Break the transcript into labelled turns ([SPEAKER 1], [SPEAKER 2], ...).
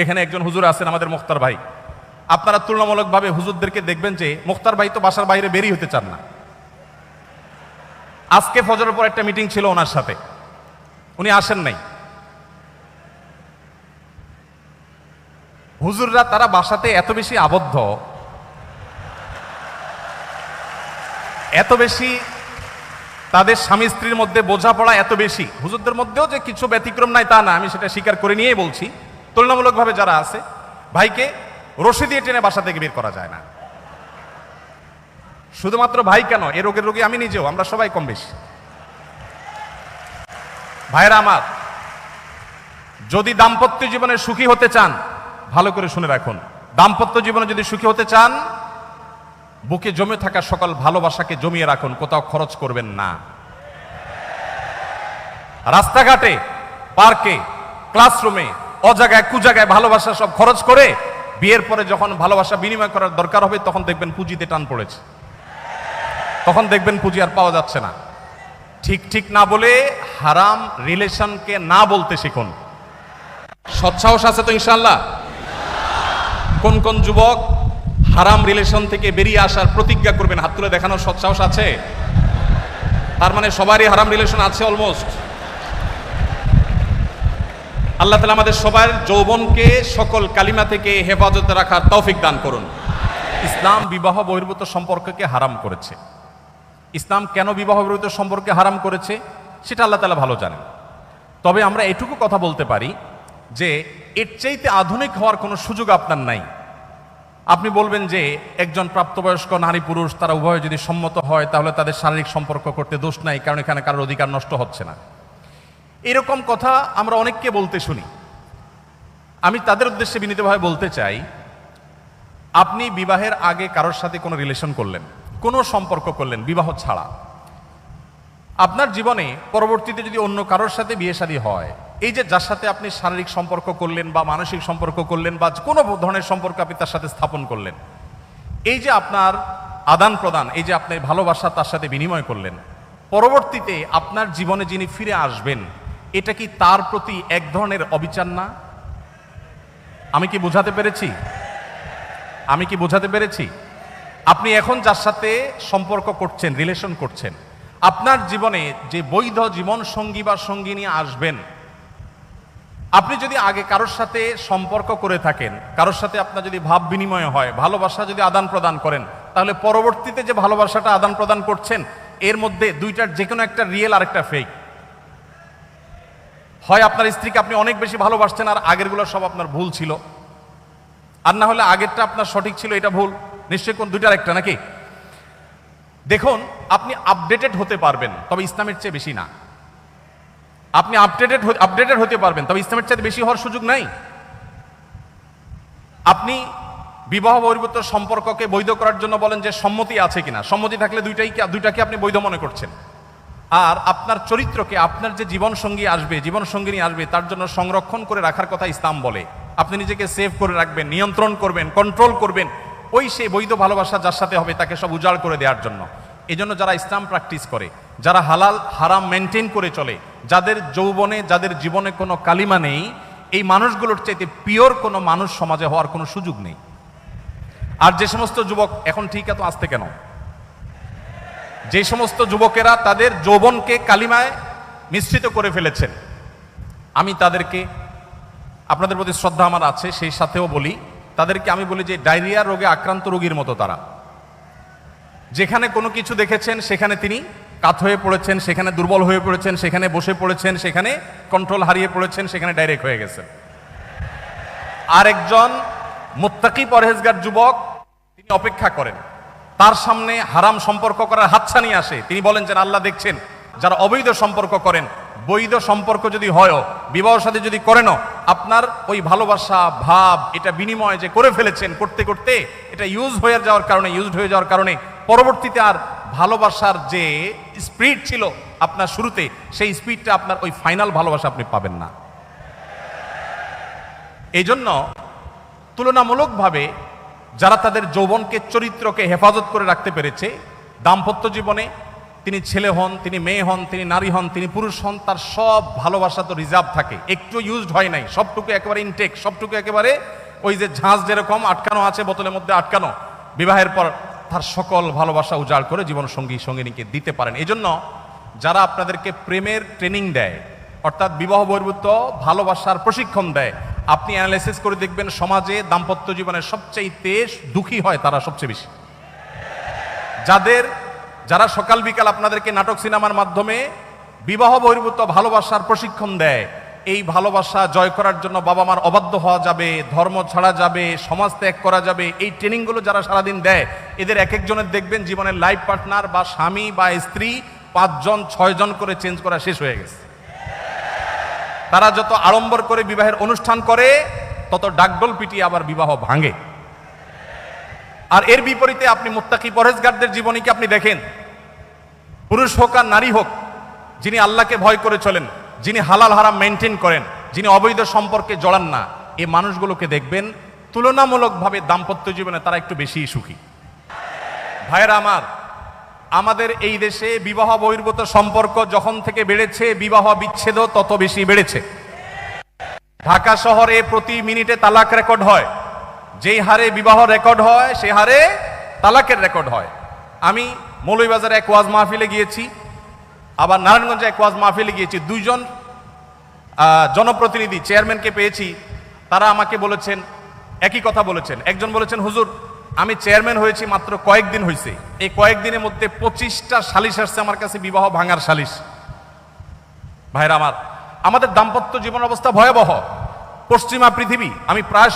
[SPEAKER 1] এখানে একজন হুজুর আছেন আমাদের মুখতার ভাই। আপনারা তুলনামূলকভাবে হুজুরদেরকে দেখবেন যে মুখতার ভাই তো বাসার বাইরে বেরিয়ে হতে চান না। আজকে ফজরের পর একটা মিটিং ছিল ওনার সাথে। উনি আসেন নাই। হুজুররা তারা বাসাতে এত বেশি আবদ্ধ, এত বেশি তাদের স্বামী স্ত্রীর মধ্যে বোঝাপড়া এত বেশি। হুজুরদের মধ্যেও যে কিছু ব্যতিক্রম নাই তা না, আমি সেটা স্বীকার করে নিয়েই বলছি। তুলনামূলকভাবে যারা আছে, ভাইকে রশি দিয়ে টেনে বাসা থেকে বের করা যায় না। শুধুমাত্র ভাই কেন? এ রোগের রোগী আমি নিজেও, আমরা সবাই কম বেশি। ভাইরা আমার, যদি দাম্পত্য জীবনে সুখী হতে চান, ভালো করে শুনে রাখুন। দাম্পত্য জীবনে যদি সুখী হতে চান, বুকে জমে থাকা সকল ভালোবাসাকে জমিয়ে রাখুন, কোথাও খরচ করবেন না। রাস্তাঘাটে, পার্কে, ক্লাসরুমে অজায়গায় কুজায়গায় ভালোবাসা সব খরচ করে বিয়ের পরে যখন ভালোবাসা বিনিময় করার দরকার হবে, তখন দেখবেন পুঁজিতে টান পড়েছে। তখন দেখবেন পুঁজি আর পাওয়া যাচ্ছে না। ঠিক ঠিক না বলে হারাম রিলেশনকে না বলতে শিখুন। সৎসাহস আছে তো ইনশাল্লাহ কোন কোন যুবক হারাম রিলেশন থেকে বেরিয়ে আসার প্রতিজ্ঞা করবেন? হাত তুলে দেখানোর সৎসাহস আছে? তার মানে সবারই হারাম রিলেশন আছে অলমোস্ট। আল্লাহ তালা আমাদের সবার যৌবনকে সকল কালিমা থেকে হেফাজতে রাখার তৌফিক দান করুন। ইসলাম বিবাহ বহির্ভূত সম্পর্ককে হারাম করেছে। ইসলাম কেন বিবাহ বহির্ভূত সম্পর্কে হারাম করেছে, সেটা আল্লাহ তালা ভালো জানেন। তবে আমরা এটুকু কথা বলতে পারি যে, এর চাইতে আধুনিক হওয়ার কোনো সুযোগ আপনার নাই। আপনি বলবেন যে, একজন প্রাপ্তবয়স্ক নারী পুরুষ, তারা উভয় যদি সম্মত হয়, তাহলে তাদের শারীরিক সম্পর্ক করতে দোষ নাই, কারণ এখানে কারোর অধিকার নষ্ট হচ্ছে না। এরকম কথা আমরা অনেককে বলতে শুনি। আমি তাদের উদ্দেশ্যে বিনীতভাবে বলতে চাই, আপনি বিবাহের আগে কারোর সাথে কোনো রিলেশন করলেন, কোনো সম্পর্ক করলেন, বিবাহ ছাড়া। আপনার জীবনে পরবর্তীতে যদি অন্য কারোর সাথে বিয়ে শাদী হয়, এই যে যার সাথে আপনি শারীরিক সম্পর্ক করলেন বা মানসিক সম্পর্ক করলেন বা কোনো ধরনের সম্পর্ক আপনি তার সাথে স্থাপন করলেন, এই যে আপনার আদান প্রদান, এই যে আপনি ভালোবাসা তার সাথে বিনিময় করলেন, পরবর্তীতে আপনার জীবনে যিনি ফিরে আসবেন এটা কি তার প্রতি এক ধরনের অবিচার না? আমি কি বোঝাতে পেরেছি? আমি কি বোঝাতে পেরেছি? আপনি এখন যার সাথে সম্পর্ক করছেন রিলেশন করছেন, আপনার জীবনে যে বৈধ জীবন সঙ্গী বা সঙ্গিনী আসবেন, আপনি যদি আগে কারোর সাথে সম্পর্ক করে থাকেন, কারোর সাথে আপনার যদি ভাব বিনিময় হয়, ভালোবাসা যদি আদান প্রদান করেন, তাহলে পরবর্তীতে যে ভালোবাসাটা আদান প্রদান করছেন, এর মধ্যে দুইটার যে কোনো একটা রিয়েল আর একটা ফেক হয় আপনার স্ত্রীকে আপনি অনেক বেশি ভালোবাসছেন আর আগেরগুলো সব আপনার ভুল ছিল। আর না হলে আগেরটা আপনার সঠিক ছিল, এটা ভুল। নিশ্চয়ই কোন দুইটার একটা নাকি? দেখুন, আপনি আপডেটেড হতে পারবেন, তবে ইসলামের চেয়ে বেশি না। আপনি আপডেটেড আপডেটেড হতে পারবেন, তবে ইসলামের চেয়ে বেশি হওয়ার সুযোগ নাই। আপনি বিবাহ বহির্ভূত সম্পর্ককে বৈধ করার জন্য বলেন যে সম্মতি আছে কিনা। সম্মতি থাকলে দুইটাই দুইটাকে আপনি বৈধ মনে করছেন। আর আপনার চরিত্রকে, আপনার যে জীবন সঙ্গী আসবে জীবন সঙ্গিনী আসবে, তার জন্য সংরক্ষণ করে রাখার কথা ইসলাম বলে। আপনি নিজেকে সেভ করে রাখবেন, নিয়ন্ত্রণ করবেন কন্ট্রোল করবেন। ওই সে বৈধ ভালোবাসা যার সাথে হবে, তাকে সব উজাড় করে দেওয়ার জন্য। এজন্য যারা ইসলাম প্র্যাকটিস করে, যারা হালাল, হারাম মেনটেন করে চলে, যাদের যৌবনে, যাদের জীবনে কোনো কালিমা নেই, এই মানুষগুলোর চাইতে পিওর কোনো মানুষ সমাজে হওয়ার কোনো সুযোগ নেই। আর যে সমস্ত যুবক, এখন ঠিক এত আসতে কেন? যে সমস্ত যুবকেরা তাদের যৌবনকে কালিমায় মিশ্রিত করে ফেলেছেন, আমি তাদেরকে, আপনাদের প্রতি শ্রদ্ধা আমার আছে, সেই সাথেও বলি, তাদেরকে আমি বলি যে ডায়রিয়া রোগে আক্রান্ত রোগীর মতো তারা। যেখানে কোনো কিছু দেখেছেন, সেখানে তিনি কাত হয়ে পড়েছেন, সেখানে দুর্বল হয়ে পড়েছেন, সেখানে বসে পড়েছেন, সেখানে কন্ট্রোল হারিয়ে পড়েছেন, সেখানে ডাইরেক্ট হয়ে গেছেন। আরেকজন মোত্তাকি পরহেজগার যুবক, তিনি অপেক্ষা করেন। তার সামনে হারাম সম্পর্ক করার হাতছানি আসে। তিনি বলেন যে, আল্লাহ দেখছেন, যারা অবৈধ সম্পর্ক করেন, বৈধ সম্পর্ক যদি হয়ও, বিবাহ সাথে যদি করেনও, আপনার ওই ভালোবাসা, ভাব, এটা বিনিময় যে করে ফেলেছেন করতে করতে, এটা ইউজ হয়ে যাওয়ার কারণে ইউজড হয়ে যাওয়ার কারণে, পরবর্তীতে আর ভালোবাসার যে স্পিড ছিল আপনার শুরুতে, সেই স্পিডটা আপনার ওই ফাইনাল ভালোবাসা আপনি পাবেন না। এই জন্য তুলনামূলকভাবে যারা তাদের যৌবনকে, চরিত্রকে হেফাজত করে রাখতে পেরেছে, দাম্পত্য জীবনে তিনি ছেলে হন, তিনি মেয়ে হন, তিনি নারী হন, তিনি পুরুষ হন, তার সব ভালোবাসা তো রিজার্ভ থাকে। একটু ইউজড হয় নাই। সবটুকু একেবারে ইনটেক সবটুকু একেবারে ওই যে ঝাঁজ যেরকম আটকানো আছে, বোতলের মধ্যে আটকানো, বিবাহের পর তার সকল ভালোবাসা উজাড় করে জীবন সঙ্গী সঙ্গিনীকে দিতে পারেন। এই জন্য যারা আপনাদেরকে প্রেমের ট্রেনিং দেয়, অর্থাৎ বিবাহ বহির্ভূত, ভালোবাসার প্রশিক্ষণ দেয় আপনি অ্যানালাইসিস করে দেখবেন সমাজে দাম্পত্য জীবনের সবচেয়ে দুঃখী হয় তারা সবচেয়ে বেশি। যাদের, যারা সকাল বিকাল আপনাদেরকে নাটক সিনেমার মাধ্যমে বিবাহ বহির্ভূত ভালোবাসার প্রশিক্ষণ দেয়, এই ভালোবাসা জয় করার জন্য বাবা মার অবাধ্য হওয়া যাবে, ধর্ম ছাড়া যাবে, সমাজ ত্যাগ করা যাবে, এই ট্রেনিংগুলো যারা সারাদিন দেয়, এদের এক একজনের দেখবেন জীবনের লাইফ পার্টনার বা স্বামী বা স্ত্রী পাঁচজন, ছয়জন করে চেঞ্জ করা শেষ হয়ে গেছে। তারা যত আড়ম্বর করে বিবাহের অনুষ্ঠান করে, তত ডাকডোল পিটিয়ে আবার বিবাহ ভাঙে। আর এর বিপরীতে আপনি মুত্তাকি পরেজগারদের জীবনীকে আপনি দেখেন? পুরুষ হোক আর নারী হোক, যিনি আল্লাহকে ভয় করে চলেন, যিনি হালাল হারাম মেনটেন করেন, যিনি অবৈধ সম্পর্কে জড়ান না এই মানুষগুলোকে দেখবেন তুলনামূলকভাবে দাম্পত্য জীবনে তারা একটু বেশি সুখী। ভাইয়েরা আমার আমাদের এই দেশে বিবাহ বহির্ভূত সম্পর্ক যখন থেকে বেড়েছে, বিবাহ বিচ্ছেদও তত বেশি বেড়েছে। ঢাকা শহরে প্রতি মিনিটে তালাক রেকর্ড হয়। যেই হারে বিবাহ রেকর্ড হয়, সে হারে তালাকের রেকর্ড হয়। আমি মৌলভীবাজারে এক ওয়াজ মাহফিলে গিয়েছি, আবার নারায়ণগঞ্জে এক ওয়াজ মাহফিলে গিয়েছি। দুইজন জনপ্রতিনিধি, চেয়ারম্যানকে পেয়েছি। তারা আমাকে বলেছেন, একই কথা বলেছেন। একজন বলেছেন, হুজুর আমি চেয়ারম্যান হয়েছি মাত্র কয়েকদিন হয়েছে এই কয়েকদিনের মধ্যে পঁচিশটা সালিশ আসছে আমার কাছে, বিবাহ ভাঙার সালিশ। ভাইরা আমার, আমাদের দাম্পত্য জীবন অবস্থা ভয়াবহ। পশ্চিমা পৃথিবী, আমি প্রায়